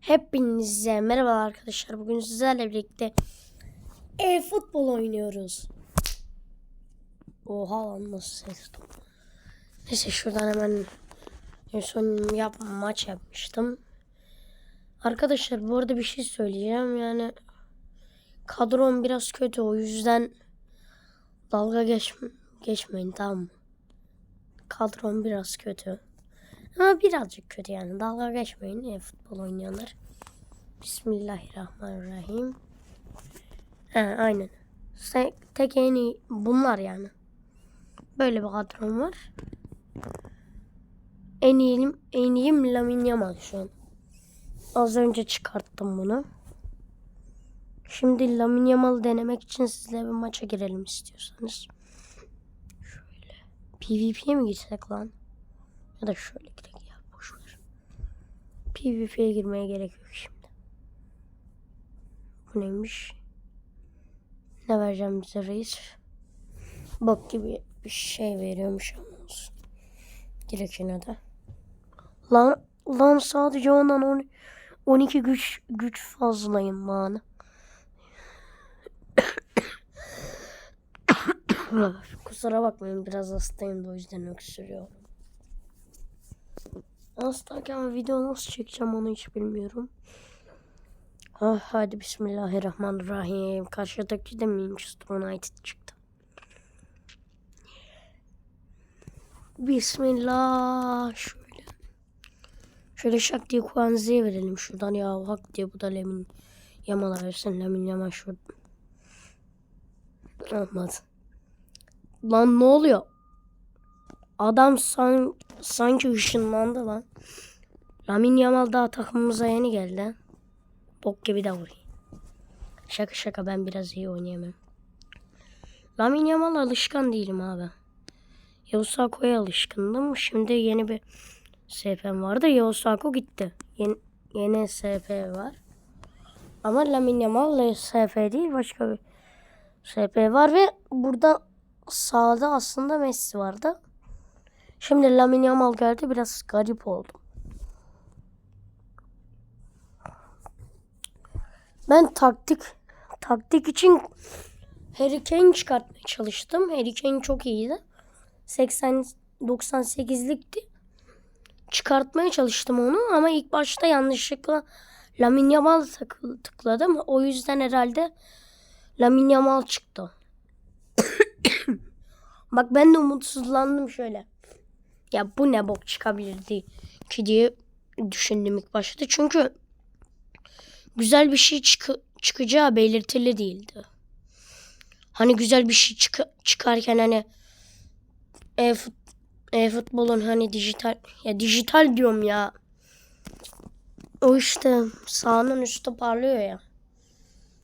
Hepinize merhaba arkadaşlar. Bugün sizlerle birlikte e-futbol oynuyoruz. Oha lan nasıl ses. Neyse şuradan hemen en son yap, maç yapmıştım. Arkadaşlar bu arada bir şey söyleyeceğim. Yani kadrom biraz kötü o yüzden dalga geç, geçmeyin tamam mı? Kadrom biraz kötü. Ama birazcık kötü yani. Dalga geçmeyin e, futbol oynayanlar. Bismillahirrahmanirrahim. He, aynen. Tek en iyi bunlar yani. Böyle bir kadrom var. En iyiyim, en iyiyim Lamine Yamal şu an. Az önce çıkarttım bunu. Şimdi Lamine Yamal'ı denemek için sizle bir maça girelim istiyorsanız. Şöyle. PvP'ye mi gitsek lan? Ya da şöyle gidelim ya boş ver. PvP'ye girmeye gerek yok şimdi. Bu neymiş? Ne vereceğim bize reis? Bak gibi bir şey veriyormuş ama olsun. Yine de. Lan, lan sadece ondan on, 12 güç güç fazlayım lan. Kusura bakmayın biraz hastayım da o yüzden öksürüyorum. Hastayken video nasıl çekeceğim onu hiç bilmiyorum. Ah, hadi bismillahirrahmanirrahim. Karşıdaki de Manchester United çıktı. Bismillah. Şöyle. Şöyle şak diye Kuanzi'ye verelim şuradan ya. Hak diye bu da Lemin Yamal'a versin. Lemin Yamal şu. Olmadı. Lan ne oluyor? Adam san, sanki ışınlandı lan. Lamin Yamal daha takımımıza yeni geldi. Bok gibi de vuruyor. Şaka şaka ben biraz iyi oynayamam. Lamin Yamal alışkan değilim abi. Yosako'ya alışkındım. Şimdi yeni bir SP'm vardı. Yosako gitti. Yeni, yeni SP var. Ama Lamin Yamal SP değil başka bir SP var ve burada sağda aslında Messi vardı. Şimdi Lamine Yamal geldi biraz garip oldum. Ben taktik taktik için Harry Kane çıkartmaya çalıştım. Harry Kane çok iyiydi. 80 98'likti. Çıkartmaya çalıştım onu ama ilk başta yanlışlıkla Lamine Yamal tık- tıkladım. O yüzden herhalde Lamine Yamal çıktı. Bak ben de umutsuzlandım şöyle. Ya bu ne bok çıkabilirdi ki diye düşündüm ilk başta. Çünkü güzel bir şey çık- çıkacağı belirtili değildi. Hani güzel bir şey çık- çıkarken hani e, fut- e-futbolun hani dijital ya dijital diyorum ya. O işte sağının üstü parlıyor ya.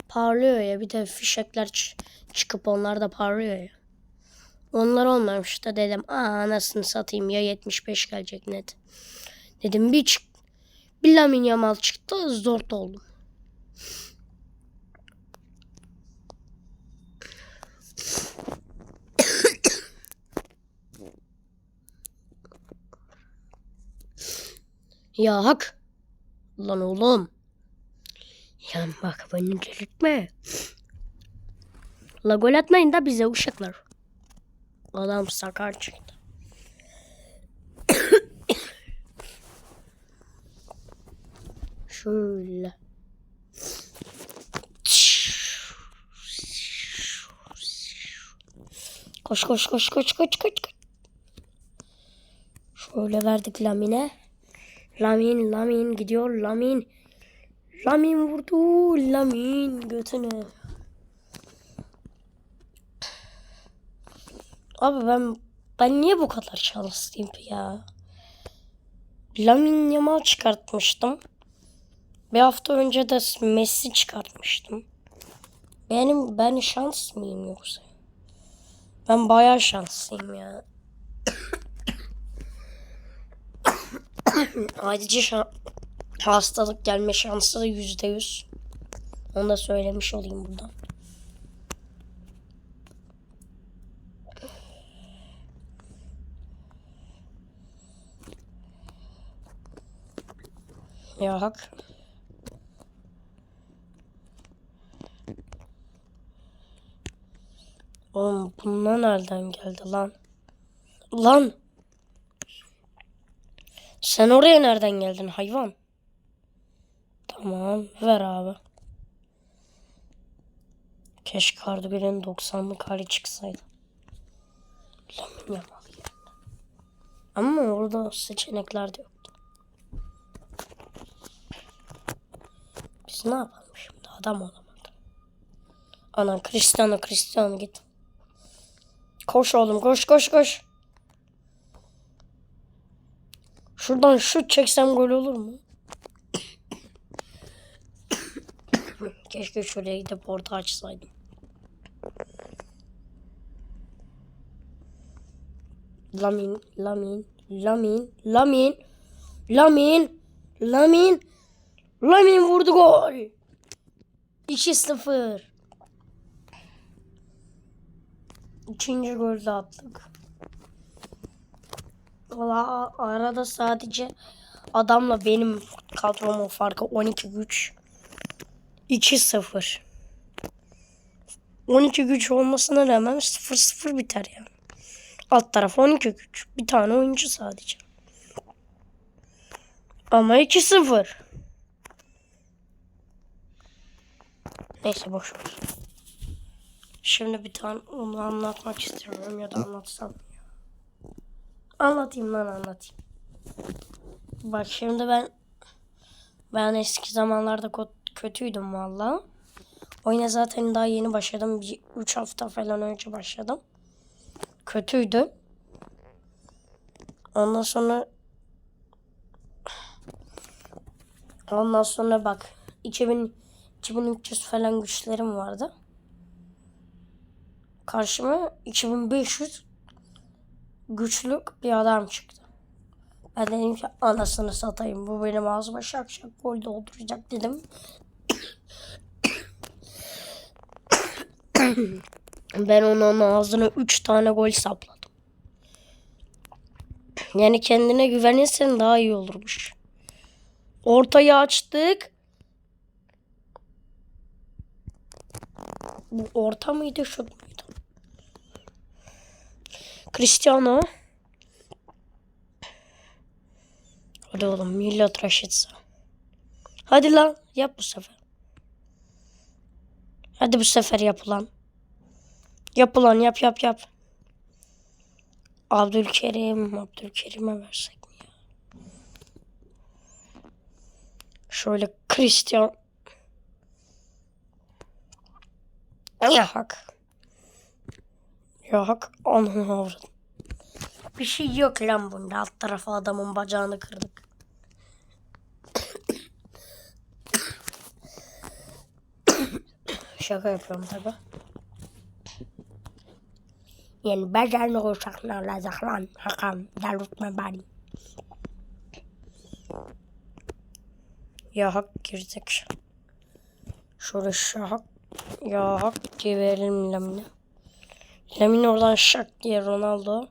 Parlıyor ya bir de fişekler çıkıp onlar da parlıyor ya. Onlar olmamış da dedim aa anasını satayım ya 75 gelecek net. Dedim bir çık bir Lamin Yamal çıktı zor oldum. ya hak. Lan oğlum. Ya bak beni delirtme. La gol atmayın da bize uşaklar. Adam sakar çıktı. Şöyle. Koş koş koş koş koş koş. koş. Şöyle verdik Lamin'e. Lamin Lamin gidiyor Lamin. Lamin vurdu Lamin götünü. Abi ben ben niye bu kadar şanslıyım ya? Lamine Yamal çıkartmıştım. Bir hafta önce de Messi çıkartmıştım. Benim ben şans mıyım yoksa? Ben bayağı şanslıyım ya. Ayrıca şa- hastalık gelme şansı da yüzde yüz. Onu da söylemiş olayım buradan. Ya hak. Oğlum bundan nereden geldi lan? Lan! Sen oraya nereden geldin hayvan? Tamam ver abi. Keşke Kardıgül'ün 90'lık hali çıksaydı. Lan ya. Ama orada seçenekler de yok. Biz ne yapalım şimdi? Adam olamadı. Ana Cristiano Cristiano git. Koş oğlum koş koş koş. Şuradan şut çeksem gol olur mu? Keşke şuraya gidip orta açsaydım. Lamin, Lamin, Lamin, Lamin, Lamin, Lamin, Lamin vurdu gol. 2-0. İkinci golü de attık. Valla arada sadece adamla benim kadromun farkı 12 güç. 2-0. 12 güç olmasına rağmen 0-0 biter yani. Alt taraf 12 güç. Bir tane oyuncu sadece. Ama 2-0. Neyse boş ver. Şimdi bir tane onu anlatmak istiyorum ya da anlatsam. Anlatayım lan anlatayım. Bak şimdi ben ben eski zamanlarda kötüydüm valla. Oyuna zaten daha yeni başladım. 3 hafta falan önce başladım. Kötüydü. Ondan sonra Ondan sonra bak 2000 2300 falan güçlerim vardı. Karşıma 2500 güçlük bir adam çıktı. Ben dedim ki anasını satayım. Bu benim ağzıma şak şak gol dolduracak dedim. ben onun ağzına 3 tane gol sapladım. Yani kendine güvenirsen daha iyi olurmuş. Ortayı açtık. Bu orta mıydı şut muydu? Cristiano. Hadi oğlum millet Raşitsa. Hadi lan yap bu sefer. Hadi bu sefer yap ulan. Yap ulan yap yap yap. Abdülkerim, Abdülkerim'e versek mi ya? Şöyle Cristiano. Ya hak. Ya hak. Bir şey yok lan bunda. Alt tarafa adamın bacağını kırdık. Şaka yapıyorum tabi. Yani bacağını koysak ne olacak lan? Hakan delirtme beni. Ya hak girdik. Şöyle şak. Ya hak diye verelim Lamin'e. Lamin oradan şak diye Ronaldo.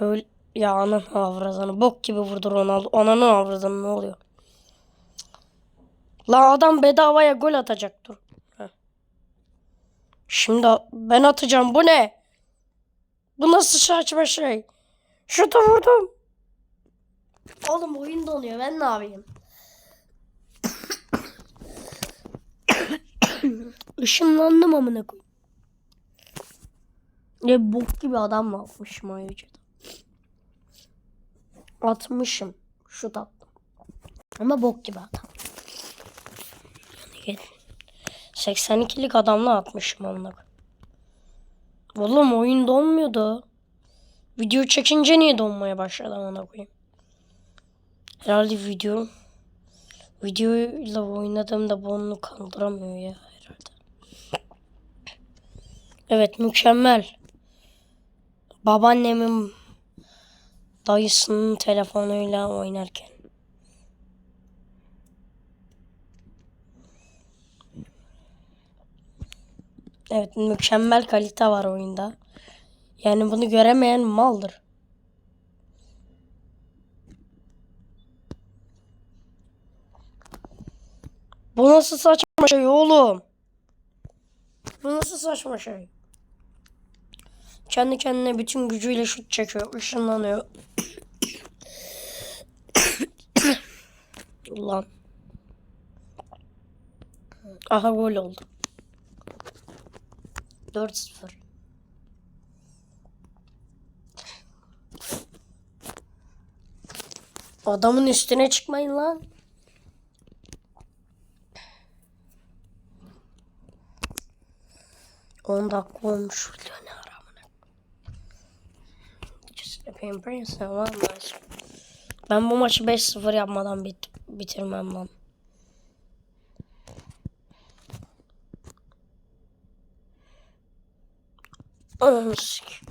Böyle ya ananı avradını bok gibi vurdu Ronaldo. Ananı avradını ne oluyor? La adam bedavaya gol atacak dur. Şimdi ben atacağım bu ne? Bu nasıl saçma şey? Şutu vurdum. Oğlum oyun donuyor ben ne yapayım? Işınlandım amına koyayım. Ne bok gibi adam mı atmışım ayrıca. Atmışım. Şut attım. Ama bok gibi adam. Yani 82'lik adamla atmışım onunla. Oğlum oyun donmuyordu. Video çekince niye donmaya başladı ona koyayım. Herhalde video videoyla oynadığımda bu onu kaldıramıyor ya. Evet mükemmel. Babaannemin dayısının telefonuyla oynarken. Evet mükemmel kalite var oyunda. Yani bunu göremeyen maldır. Bu nasıl saçma şey oğlum? Bu nasıl saçma şey? Kendi kendine bütün gücüyle şut çekiyor. ışınlanıyor. Ulan. Aha gol oldu. 4-0. Adamın üstüne çıkmayın lan. On dakika olmuş. Yapayım Prince. Var mı? Ben bu maçı 5-0 yapmadan bit bitirmem lan. Sikeyim.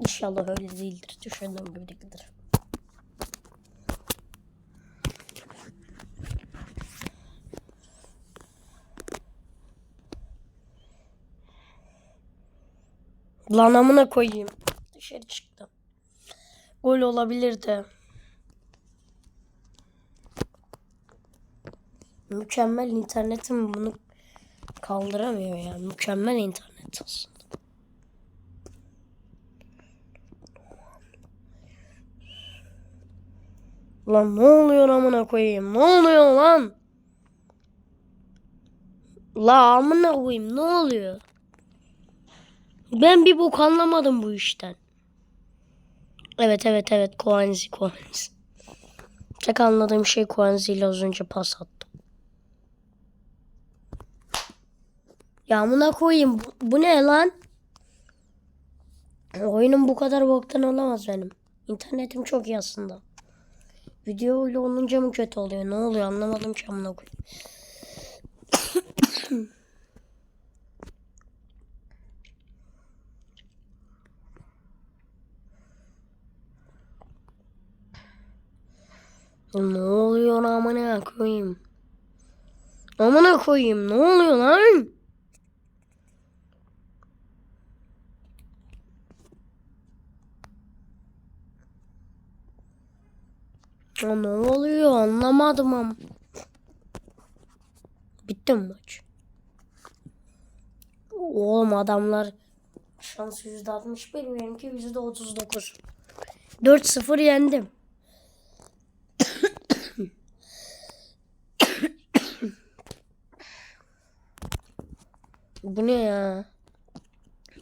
İnşallah öyle değildir. Düşündüğüm gibi değildir. Lan amına koyayım. Dışarı çıktım. Gol olabilirdi. Mükemmel internetim bunu kaldıramıyor ya. Mükemmel internet aslında. Lan ne oluyor amına koyayım? Ne oluyor lan? La amına koyayım ne oluyor? Ben bir bok anlamadım bu işten. Evet evet evet Koanzi Koanzi. Tek anladığım şey Koanzi ile az önce pas attım. Ya amına koyayım bu, bu ne lan? Oyunum bu kadar boktan olamaz benim. İnternetim çok iyi aslında. Video ile olunca mı kötü oluyor? Ne oluyor anlamadım ki amına koyayım. Ne oluyor amına koyayım? Amına koyayım ne oluyor lan? Ya ne oluyor anlamadım ama. Bitti mi maç? Oğlum adamlar şansı %61 benimki %39. 4-0 yendim. Bu ne ya?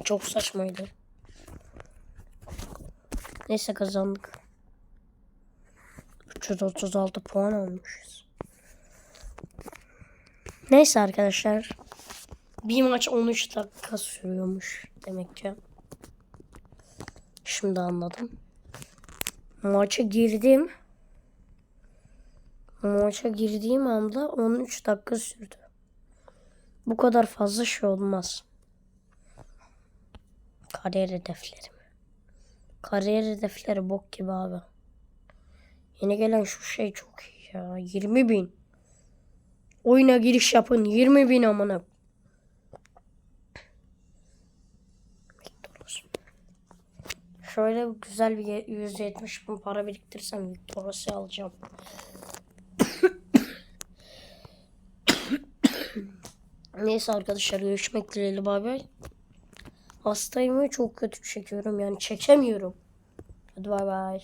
Çok saçmaydı. Neyse kazandık. 336 puan almışız. Neyse arkadaşlar. Bir maç 13 dakika sürüyormuş demek ki. Şimdi anladım. Maça girdim. Maça girdiğim anda 13 dakika sürdü. Bu kadar fazla şey olmaz. Kariyer hedefleri mi? Kariyer hedefleri bok gibi abi. Yeni gelen şu şey çok iyi ya. 20 bin. Oyuna giriş yapın. 20 bin amına. Şöyle güzel bir 170 bin para biriktirsem Victoros'u alacağım. Neyse arkadaşlar görüşmek dileğiyle bay bay. Hastayım ve çok kötü çekiyorum yani çekemiyorum. Hadi bay bay.